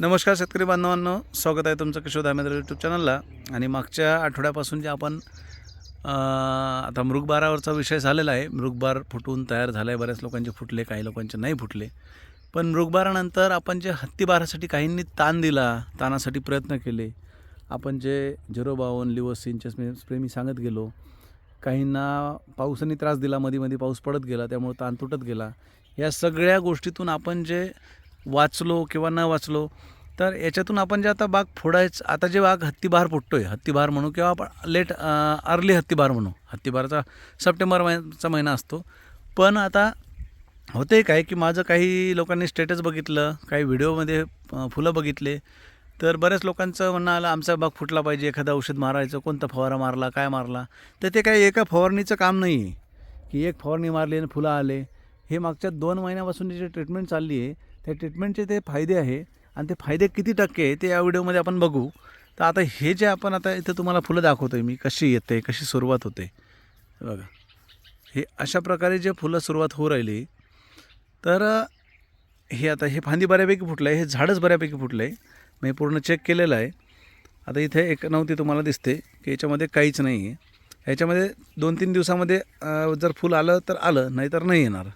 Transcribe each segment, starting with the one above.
नमस्कार शेतकरी बांधवांनो स्वागत आहे तुमचं किशोर दामेंद्र यूट्यूब चॅनलला आणि मागच्या आठवड्यापासून जे आपण आता मृगबारावरचा विषय झालेला आहे. मृगबार फुटून तयार झाला आहे बऱ्याच लोकांचे फुटले काही लोकांचे नाही फुटले. पण मृगबारानंतर आपण जे हत्तीबारासाठी काहींनी ताण दिला ताणासाठी प्रयत्न केले आपण जे झिरो बावन लिओसिनचे स्प्रे स्प्रे मी सांगत गेलो काहींना पावसाने त्रास दिला मध्ये मध्ये पाऊस पडत गेला त्यामुळे ताण तुटत गेला. या सगळ्या गोष्टीतून आपण जे वाचलो किंवा न वाचलो तर याच्यातून आपण जे आता बाग फोडायचं आता जे बाग हत्तीबहार फुटतो आहे हत्तीबहार म्हणू किंवा आपण लेट अर्ली हत्तीबहार म्हणू. हत्तीबहारचा सप्टेंबर महिन्याचा महिना असतो. पण आता होते काय की माझं काही लोकांनी स्टेटस बघितलं काही व्हिडिओमध्ये फुलं बघितले तर बऱ्याच लोकांचं म्हणणं आलं आमचा बाग फुटला पाहिजे एखादं औषध मारायचं कोणता फवारा मारला काय मारला तर ते काही एका फवारणीचं काम नाही आहे की एक फवारणी मारली आणि फुलं आले. हे मागच्या दोन महिन्यापासून जी ट्रीटमेंट चालली आहे त्या ट्रीटमेंटचे ते फायदे आहे. आणि ते फायदे किती टक्के आहे ते या व्हिडिओमध्ये आपण बघू. तर आता हे जे आपण आता इथं तुम्हाला फुलं दाखवतो आहे मी कशी येते कशी सुरुवात होते. बघा. हे अशा प्रकारे जे फुलं सुरुवात होऊ राहिली तर हे आता हे फांदी बऱ्यापैकी फुटलं आहे हे झाडच बऱ्यापैकी फुटलं आहे मी पूर्ण चेक केलेलं आहे. आता इथे एक नव्हती तुम्हाला दिसते की याच्यामध्ये काहीच नाही आहे ह्याच्यामध्ये दोन तीन दिवसामध्ये जर फुल आलं तर आलं नाही तर नाही येणार.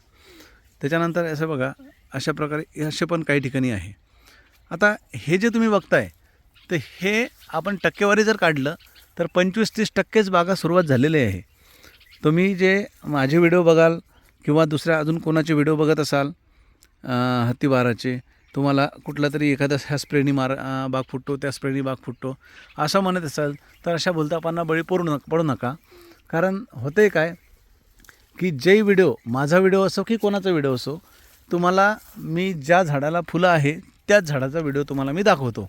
त्याच्यानंतर असं बघा अशा प्रकारे असे पण काही ठिकाणी आहे. आता हे जे तुम्ही बघताय तर हे आपण टक्केवारी जर काढलं तर पंचवीस तीस टक्केच बागा सुरुवात झालेली आहे. तुम्ही जे माझे व्हिडिओ बघाल किंवा दुसऱ्या अजून कोणाचे व्हिडिओ बघत असाल हत्तीबाराचे तुम्हाला कुठला तरी एखादा ह्या स्प्रेनी मार बाग फुटतो त्या स्प्रेनी बाग फुटतो असं म्हणत असाल तर अशा बोलतापांना बळी पडू नका पडू नका. कारण होते काय की जे व्हिडिओ माझा व्हिडिओ असो की कोणाचा व्हिडिओ असो तुम्हाला मी ज्या झाडाला फुलं आहे त्याच झाडाचा व्हिडिओ तुम्हाला मी दाखवतो.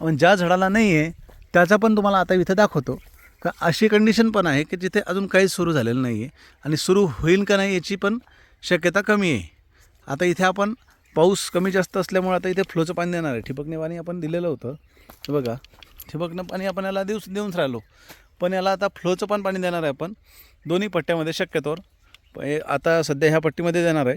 पण ज्या झाडाला नाही आहे त्याचा पण तुम्हाला आता इथं दाखवतो. का अशी कंडिशन पण आहे की जिथे अजून काहीच सुरू झालेलं नाही आहे आणि सुरू होईल का नाही याची पण शक्यता कमी आहे. आता इथे आपण पाऊस कमी जास्त असल्यामुळे आता इथे फ्लोचं पाणी देणार आहे. ठिबकने पाणी आपण दिलेलं होतं. बघा ठिबकनं पाणी आपण याला दिवस देऊनच राहिलो. पण याला आता फ्लोचं पण पाणी देणार आहे आपण. दोन्ही पट्ट्यामध्ये शक्यतोवर. आता सध्या ह्या पट्टीमध्ये देणार आहे.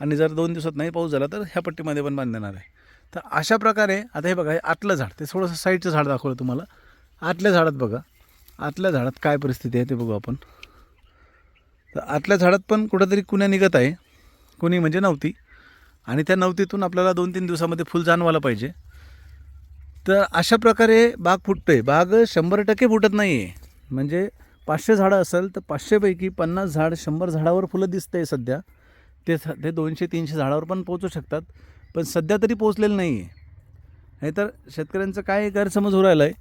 आणि जर दोन दिवसात नाही पाऊस झाला तर ह्या पट्टीमध्ये पण पाणी देणार आहे. तर अशा प्रकारे आता हे बघा हे आतलं झाड ते थोडंसं साईडचं झाड दाखवलं तुम्हाला. आतल्या झाडात बघा आतल्या झाडात काय परिस्थिती आहे ते बघू आपण. तर आतल्या झाडात पण कुठंतरी कुण्या निघत आहे कुणी म्हणजे नव्हती. आणि त्या नवतीतून आपल्याला दोन तीन दिवसामध्ये फुल जाणवायला पाहिजे. तर अशा प्रकारे बाग फुटते बाग शंभर टक्के फुटत नाही आहे म्हणजे पाचशे झाडं असेल तर पाचशेपैकी पन्नास झाड शंभर झाडावर फुलं दिसत आहे सध्या. ते स- ते दोनशे तीनशे झाडावर पण पोहोचू शकतात पण सध्या तरी पोचलेलं नाही आहे नाहीतर शेतकऱ्यांचं काय गैरसमज होऊ राहिला आहे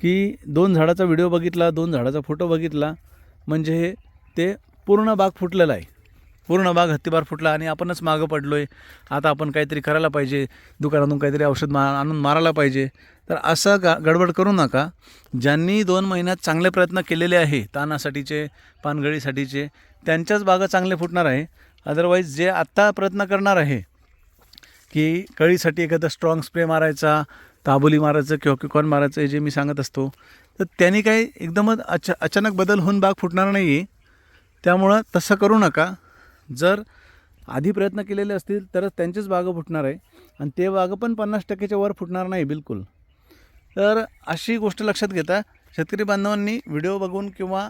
की दोन झाडाचा व्हिडिओ बघितला दोन झाडाचा फोटो बघितला म्हणजे ते पूर्ण बाग फुटलेला आहे. पूर्ण बाग हत्तीबार फुटला आणि आपणच मागं पडलो आहे आता आपण काहीतरी करायला पाहिजे दुकानातून काहीतरी औषध मा आणून मारायला पाहिजे. तर असं गा गडबड करू नका. ज्यांनी दोन महिन्यात चांगले प्रयत्न केलेले आहे तानासाठीचे पानगळीसाठीचे त्यांच्याच बागा चांगले फुटणार आहे. अदरवाईज जे आत्ता प्रयत्न करणार आहे की कळीसाठी एखादा स्ट्रॉंग स्प्रे मारायचा ताबोली मारायचं किंवा किकॉन मारायचं हे जे मी सांगत असतो तर त्यांनी काही एकदमच अचा अचानक बदल होऊन बाग फुटणार नाही आहे त्यामुळं तसं करू नका. जर आधी प्रयत्न केलेले असतील तरच त्यांचीच बागं फुटणार आहे. आणि ते बागं पण पन्नास टक्क्याच्या वर फुटणार नाही बिलकुल. तर अशी गोष्ट लक्षात घेता शेतकरी बांधवांनी व्हिडिओ बघून किंवा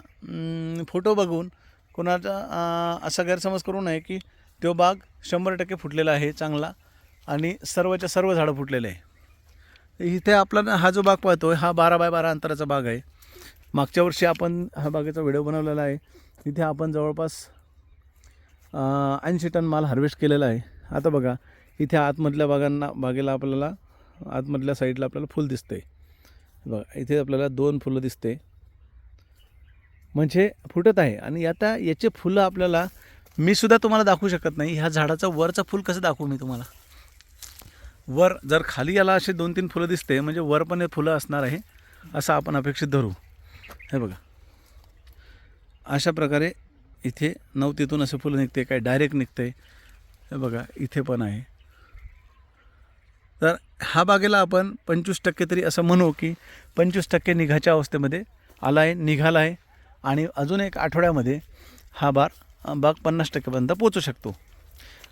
फोटो बघून कोणाचा असा गैरसमज करू नये की तो बाग शंभर टक्के फुटलेला आहे चांगला आणि सर्वच्या सर्व झाडं फुटलेले आहे. इथे आपला हा जो बाग पाहतो हा बारा बाय बारा अंतराचा बाग आहे. मागच्या वर्षी आपण हा बागेचा व्हिडिओ बनवलेला आहे. इथे आपण जवळपास ऐंशी टन माल हार्वेस्ट केलेला आहे. आता बघा इथे आतमधल्या बागांना बागेला आपल्याला आतमधल्या साईडला आपल्याला फुल दिसते बघा इथे आपल्याला दोन फुलं दिसते म्हणजे फुटत आहे. आणि आता याचे फुलं आपल्याला मी सुद्धा तुम्हाला दाखवू शकत नाही. ह्या झाडाचं वरचं फुल कसं दाखवू मी तुम्हाला? वर जर खाली याला असे दोन तीन फुलं दिसते म्हणजे वर पण हे फुलं असणार आहे असं आपण अपेक्षित धरू. हे बघा. अशा प्रकारे इथे नऊ तिथून असे फुलं निघते काय डायरेक्ट निघते. हे बघा इथे पण आहे. तर हा बागेला आपण पंचवीस टक्के तरी असं म्हणू की पंचवीस टक्के निघाच्या अवस्थेमध्ये आला आहे निघाला आहे आणि अजून एक आठवड्यामध्ये हा बार बाग पन्नास टक्केपर्यंत पोचू शकतो.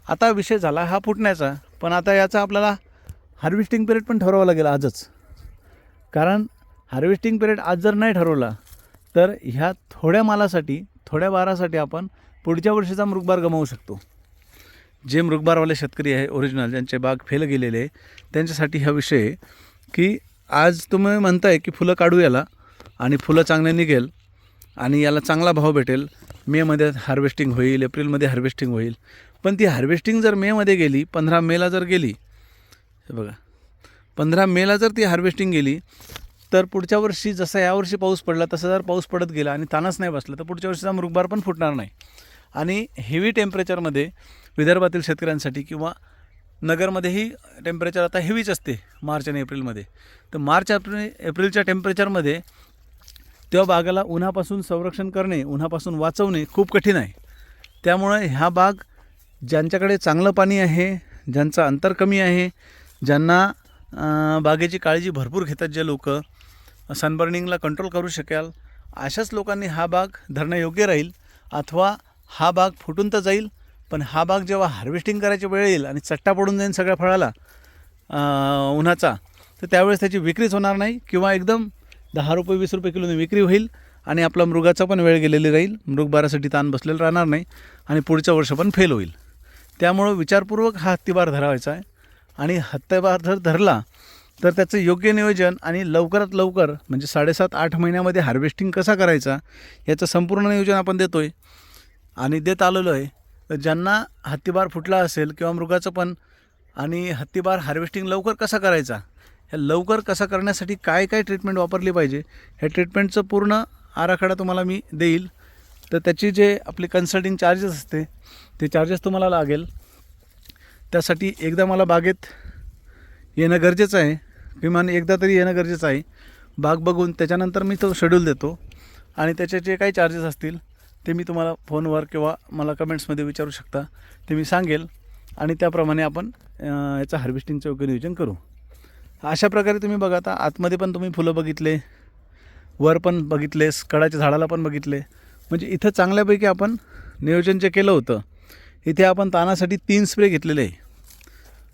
आता विषय झाला हा फुटण्याचा पण आता याचा आपल्याला हार्वेस्टिंग पिरियड पण ठरवावं लागेल आजच. कारण हार्वेस्टिंग पिरियड आज जर नाही ठरवला तर ह्या थोड्या मालासाठी थोड्या बारासाठी आपण पुढच्या वर्षीचा मृगबार गमावू शकतो. जे मृगबारवाले शेतकरी आहे ओरिजिनल ज्यांचे बाग फेल गेलेले त्यांच्यासाठी हा विषय की आज तुम्ही म्हणताय की फुलं काढू याला आणि फुलं चांगले निघेल आणि याला चांगला भाव भेटेल. मेमध्ये हार्वेस्टिंग होईल एप्रिलमध्ये हार्वेस्टिंग होईल. पण ती हार्वेस्टिंग जर मेमध्ये गेली पंधरा मेला जर गेली हे बघा पंधरा मेला जर ती हार्वेस्टिंग गेली तर पुढच्या वर्षी जसा यावर्षी पाऊस पडला तसा जर पाऊस पडत गेला आणि तानाच नाही बसला तर पुढच्या वर्षीचा मृगबार पण फुटणार नाही. आणि हेवी टेम्परेचरमध्ये विदर्भातील शेतकऱ्यांसाठी किंवा नगरमध्येही टेम्परेचर आता हेवीच असते मार्च आणि एप्रिलमध्ये. तर मार्च एप्रिल एप्रिलच्या टेम्परेचरमध्ये त्या बागेला उन्हापासून संरक्षण करणे उन्हापासून वाचवणे खूप कठीण आहे. त्यामुळं ह्या बाग ज्यांच्याकडे चांगलं पाणी आहे ज्यांचं अंतर कमी आहे ज्यांना बागेची काळजी भरपूर घेतात जे लोक सनबर्निंगला कंट्रोल करू शकाल अशाच लोकांनी हा बाग धरणं योग्य राहील अथवा हा बाग फुटून तर जाईल पण हा बाग जेव्हा हार्वेस्टिंग करायची वेळ येईल आणि चट्टा पडून जाईल सगळ्या फळाला उन्हाचा तर त्यावेळेस त्याची विक्रीच होणार नाही किंवा एकदम दहा रुपये वीस रुपये किलोने विक्री होईल आणि आपला मृगाचा पण वेळ गेलेली राहील. मृग बारासाठी ताण बसलेला राहणार नाही आणि पुढचं वर्ष पण फेल होईल. त्यामुळं विचारपूर्वक हा हत्तीबार धरावायचा आहे. आणि हत्तीबार जर धरला तर त्याचं योग्य नियोजन आणि लवकरात लवकर म्हणजे साडेसात आठ महिन्यामध्ये हार्वेस्टिंग कसा करायचा याचं संपूर्ण नियोजन आपण देतो आहे आणि देत आलेलो आहे. तर ज्यांना हत्तीबार फुटला असेल किंवा मृगाचं पण आणि हत्तीबार हार्वेस्टिंग लवकर कसा करायचा ह्या लवकर कसा करण्यासाठी काय काय ट्रीटमेंट वापरली पाहिजे ह्या ट्रीटमेंटचं पूर्ण आराखडा तुम्हाला मी देईल. तर त्याची जे आपली कन्सल्टिंग चार्जेस असते ते चार्जेस तुम्हाला लागेल. त्यासाठी एकदा मला बागेत येणं गरजेचं आहे. किमान एकदा तरी येणं गरजेचं आहे. बाग बघून त्याच्यानंतर मी तो शेड्यूल देतो. आणि त्याचे जे काही चार्जेस असतील ते मी तुम्हाला फोनवर किंवा मला कमेंट्समध्ये विचारू शकता. ते मी सांगेल. आणि त्याप्रमाणे आपण याचं हार्वेस्टिंगचं योग्य नियोजन करू. अशा प्रकारे तुम्ही बघा आता आतमध्ये पण तुम्ही फुलं बघितले वर पण बघितले कडाच्या झाडाला पण बघितले. म्हणजे इथं चांगल्यापैकी आपण नियोजन जे केलं होतं इथे आपण तानासाठी तीन स्प्रे घेतलेले आहे.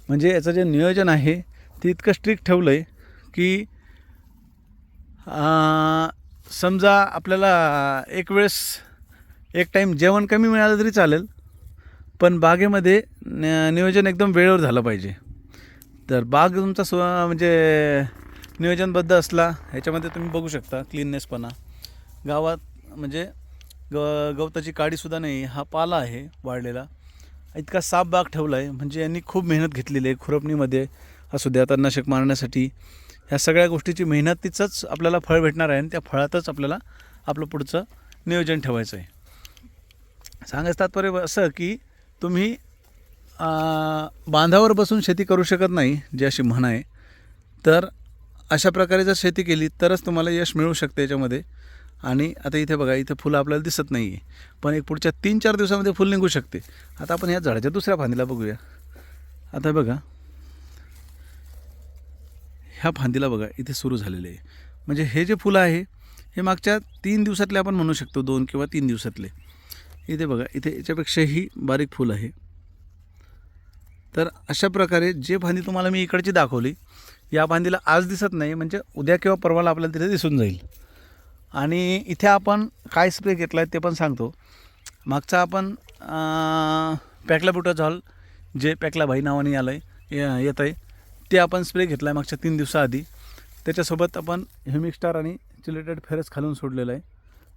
म्हणजे याचं जे नियोजन आहे ते इतकं स्ट्रिक्ट ठेवलं आहे की समजा आपल्याला एक वेळेस एक टाईम जेवण कमी मिळालं तरी चालेल पण बागेमध्ये नियोजन एकदम वेळेवर झालं पाहिजे. तर बाग तुमचा स्व म्हणजे नियोजनबद्ध असला ह्याच्यामध्ये तुम्ही बघू शकता क्लीननेसपणा गावात म्हणजे ग गवताची काडीसुद्धा नाही हा पाला आहे वाढलेला इतका साफ बाग ठेवला आहे म्हणजे यांनी खूप मेहनत घेतलेली आहे खुरपणीमध्ये. असू द्या तणनाशक मारण्यासाठी. ह्या सगळ्या गोष्टीची मेहनतीचंच आपल्याला फळ भेटणार आहे आणि त्या फळातच आपल्याला आपलं पुढचं नियोजन ठेवायचं आहे सांगायचं तात्पर्य असं की तुम्ही बांधावर बसून शेती करू शकत नाही जी अशी म्हण आहे. तर अशा प्रकारे जर शेती केली तरच तुम्हाला यश मिळू शकते याच्यामध्ये. आणि आता इथे बघा इथे फुलं आपल्याला दिसत नाही आहे पण एक पुढच्या तीन चार दिवसामध्ये फुल निघू शकते. आता आपण या झाडाच्या दुसऱ्या फांदीला बघूया. आता बघा. ह्या फांदीला बघा इथे सुरू झालेले आहे. म्हणजे हे जे फुलं आहे हे मागच्या तीन दिवसातले आपण म्हणू शकतो दोन किंवा तीन दिवसातले. इथे बघा इथे याच्यापेक्षाही बारीक फुल आहे. तर अशा प्रकारे जे फांदी तुम्हाला मी इकडची दाखवली या फांदीला आज दिसत नाही म्हणजे उद्या किंवा परवाला आपल्याला तिथे दिसून जाईल. आणि इथे आपण काय स्प्रे घेतला आहे ते पण सांगतो. मागचा आपण पॅकला बुटाझॉल जे पॅकला भाई नावाने आलं आहे येत आहे ते आपण स्प्रे घेतला आहे मागच्या तीन दिवसाआधी त्याच्यासोबत आपण ह्युमिक स्टार आणि चिलेटेड फेरस खालून सोडलेलं आहे.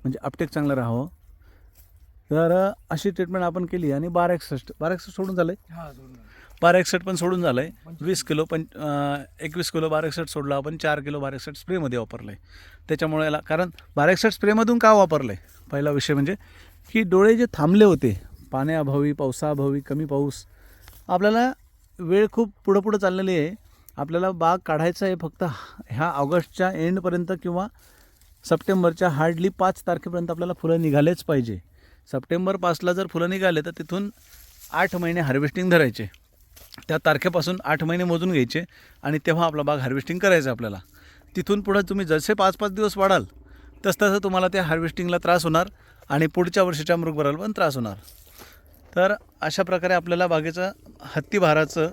म्हणजे अपटेक चांगलं राहावं. तर अशी ट्रीटमेंट आपण केली आणि बारा एकसष्ट बारा एकसष्ट सोडून झालं आहे हा बारा एकसष्ट पण सोडून झालं आहे वीस किलो पण एकवीस किलो बारा एकसष्ट सोडला आपण चार किलो बारा एकसष्ट स्प्रेमध्ये वापरलं आहे त्याच्यामुळे याला कारण बारा एकसष्ट स्प्रेमधून का वापरलं आहे पहिला विषय म्हणजे की डोळे जे थांबले होते पाण्याअभावी पावसाअभावी कमी पाऊस आपल्याला वेळ खूप पुढं पुढं चाललेली आहे. आपल्याला बाग काढायचा आहे फक्त ह्या ऑगस्टच्या एंडपर्यंत किंवा सप्टेंबरच्या हार्डली पाच तारखेपर्यंत आपल्याला फुलं निघालेच पाहिजे. सप्टेंबर पाचला जर फुलं निघाले तर तिथून आठ महिने हार्वेस्टिंग धरायचे. त्या तारखेपासून आठ महिने मोजून घ्यायचे आणि तेव्हा आपला बाग हार्वेस्टिंग करायचं आपल्याला. तिथून पुढं तुम्ही जसे पाच पाच दिवस वाढाल तसतसं तुम्हाला त्या हार्वेस्टिंगला त्रास होणार आणि पुढच्या वर्षीच्या मृगभराला पण त्रास होणार. तर अशा प्रकारे आपल्याला बागेचं हत्तीभाराचं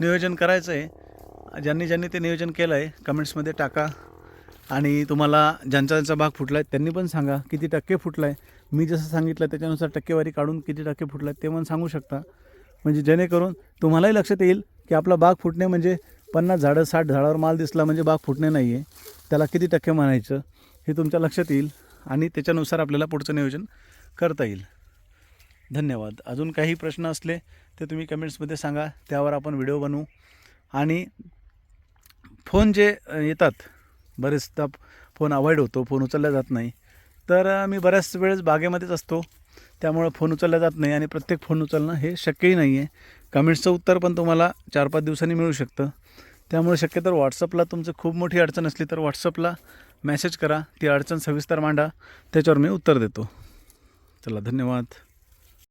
नियोजन करायचं आहे ज्यांनी ज्यांनी ते नियोजन केलं आहे कमेंट्समध्ये टाका. आणि तुम्हाला ज्यांचा ज्यांचा भाग फुटला आहे त्यांनी पण सांगा किती टक्के फुटला आहे मी जसं सांगितलं त्याच्यानुसार टक्केवारी काढून किती टक्के फुटला आहे ते पण सांगू शकता. म्हणजे जेणेकरून तुम्हालाही लक्षात येईल की आपला बाग फुटणे म्हणजे पन्नास झाडं साठ झाडावर माल दिसला म्हणजे बाग फुटणे नाही आहे त्याला किती टक्के म्हणायचं हे तुमच्या लक्षात येईल आणि त्याच्यानुसार आपल्याला पुढचं नियोजन करता येईल. धन्यवाद. अजून काही प्रश्न असले ते तुम्ही कमेंट्समध्ये सांगा. त्यावर आपण व्हिडिओ बनवू. आणि फोन जे येतात बरेचदा फोन अवॉइड होतो फोन उचलला जात नाही. तर मी बऱ्याच वेळेस बागेमध्येच असतो. त्यामुळं फोन उचलला जात नाही आणि प्रत्येक फोन उचलणं हे शक्यही नाही आहे. कमेंट्सचं उत्तर पण तुम्हाला चार पाच दिवसांनी मिळू शकतं. त्यामुळे शक्यतर व्हॉट्सअपला तुमचं खूप मोठी अडचण असली तर व्हॉट्सअपला मेसेज करा. ती अडचण सविस्तर मांडा. त्याच्यावर मी उत्तर देतो. चला धन्यवाद.